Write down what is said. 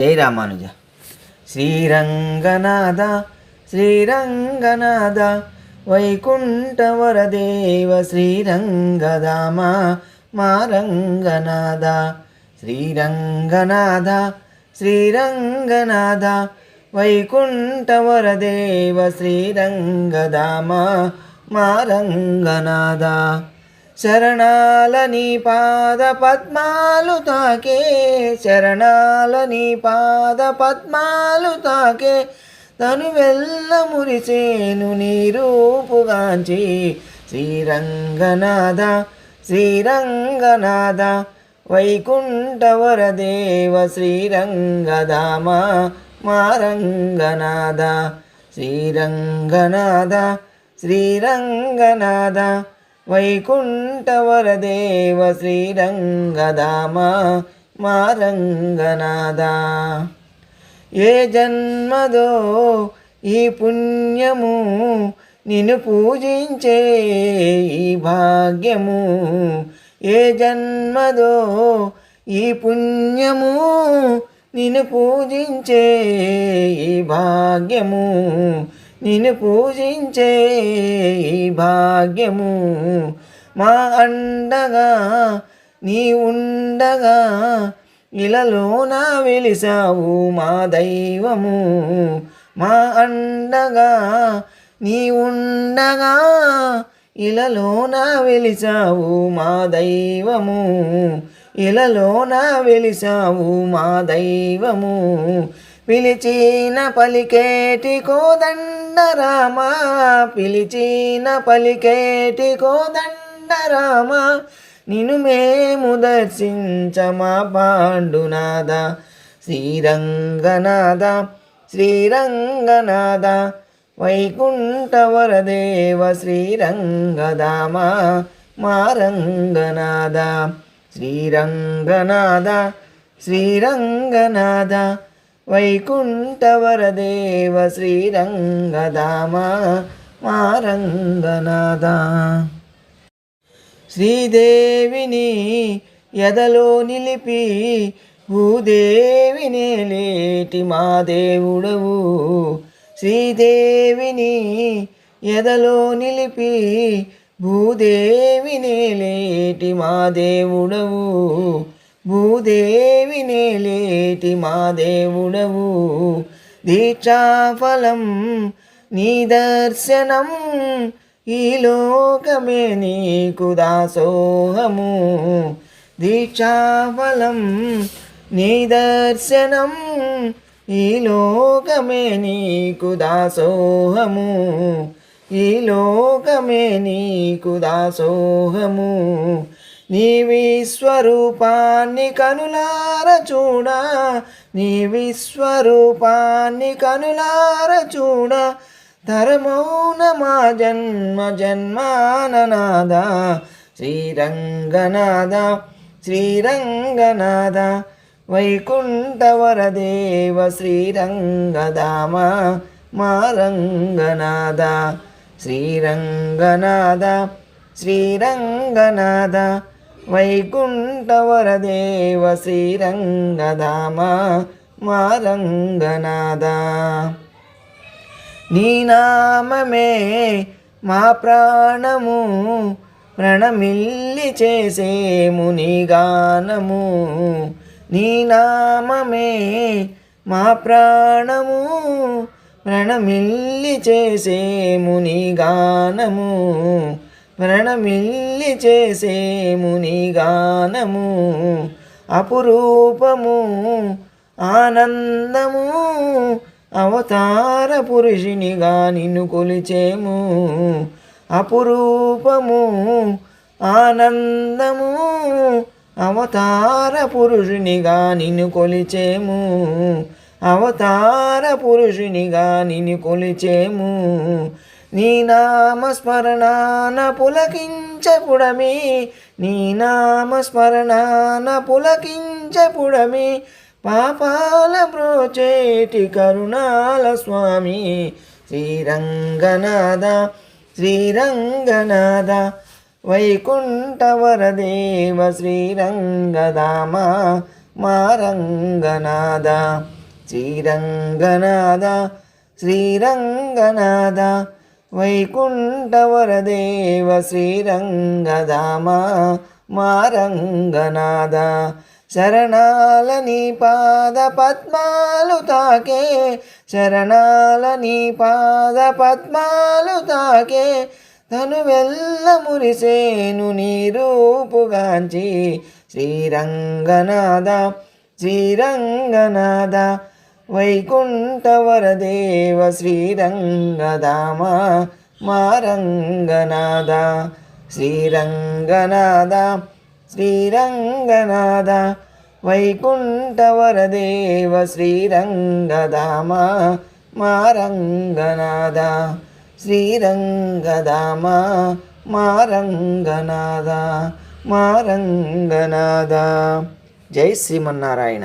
జై రామానుజ. శ్రీరంగనాథ శ్రీరంగనాథ వైకుంఠవరదేవ శ్రీరంగదామ మా రంగనాథ శ్రీరంగనాథ శ్రీరంగనాథ వైకుంఠవరదేవ శ్రీరంగదామ మా రంగనాథ శరణాల నీ పాద పద్మాలు తాకే శరణాల నీ పాద పద్మాలు తాకే తను వెళ్ళ మురిసేను నీ రూపుగాంచి శ్రీరంగనాథ శ్రీరంగనాథ వైకుంఠవరదేవ శ్రీరంగదామ మా రంగనాథ శ్రీరంగనాథ శ్రీరంగనాథ వైకుంఠవరదేవ శ్రీరంగధామ మా రంగనాథ ఏ జన్మదో ఈ పుణ్యము నిన్ను పూజించే ఈ భాగ్యము. ఏ జన్మదో ఈ పుణ్యము నిన్ను పూజించే ఈ భాగ్యము నిన్ను పూజించే ఈ భాగ్యము. మా అండగా నీ ఉండగా ఇలలోన వెలిసావు మా దైవము. మా అండగా నీ ఉండగా ఇలలోన వెలిసావు మా దైవము. ఇలలోన వెలిసావు మా దైవము. పిలిచిన పలికేటి కోదండరామ పిలిచిన పలికేటి కోదండరామ నిన్ను మేము దర్శించమా పాండునాద శ్రీరంగనాథ శ్రీరంగనాథ వైకుంఠవరదేవ శ్రీరంగదామ మా రంగనాథ శ్రీరంగనాథ శ్రీరంగనాథ వైకుంఠవరదేవ శ్రీరంగధామ మారంగనాథ. శ్రీదేవిని ఎదలో నిలిపి భూదేవిని లేటి మా దేవుడవు. శ్రీదేవిని ఎదలో నిలిపి భూదేవిని లేటి మా దేవుడవు. భూదేవిని లేటి మా దేవుడవు. దీక్షాఫలం నీ దర్శనం ఈ లోకమే నీకు దాసోహము. దీక్షాఫలం నీ దర్శనం ఈ లోకమే నీకు దాసోహము. ఈ లోకమే నీకు దాసోహము. నీ విశ్వరూపాన్ని కనులార చూడ. నీ విశ్వరూపాన్ని కనులార చూడ. ధర్మౌన మా జన్మ జన్మాననాద. శ్రీరంగనాద శ్రీరంగనాద. వైకుంఠవరదేవ శ్రీరంగదామ మా రంగనాథ శ్రీరంగనాథ శ్రీరంగనాథ వైకుంఠవరదేవ శ్రీరంగధామ మా రంగనాథ నీ నామమే మా ప్రాణము ప్రణమిల్లి చేసేము నీ గానము. నీ నామమే మా ప్రాణము ప్రణమిల్లి చేసేము నీ గానము. ప్రణమిల్లి చేసేము నీ గానము. అపురూపము ఆనందము అవతార పురుషునిగా నిన్ను కొలిచేము. అపురూపము ఆనందము అవతార పురుషునిగా నిన్ను కొలిచేము. అవతార పురుషునిగా నిన్ను కొలిచేము. నీ నామస్మరణాన పులకించపుడమి నీ నామస్మరణాన పులకించపుడమి పాపాల ప్రోచేటి కరుణాల స్వామి. శ్రీరంగనాథ శ్రీరంగనాథ వైకుంఠవరదేవ శ్రీరంగదామ మా రంగనాథ శ్రీరంగనాథ శ్రీరంగనాథ వైకుంఠవరదేవ శ్రీరంగధామ మారంగనాథ. శరణాల నీ పాద పద్మాలు తాకే శరణాల నీ పాద పద్మాలు తాకే తను వెళ్ళ మురిసేను నీ రూపుగాంచి శ్రీరంగనాథ శ్రీరంగనాథ వైకుంఠవరదేవ శ్రీరంగదామ మా రంగనాథ శ్రీరంగనాథ శ్రీరంగనాథ వైకుంఠవరదేవ శ్రీరంగదామ మా శ్రీరంగదామ శ్రీరంగధామ మారంగనాథ జై శ్రీమన్నారాయణ.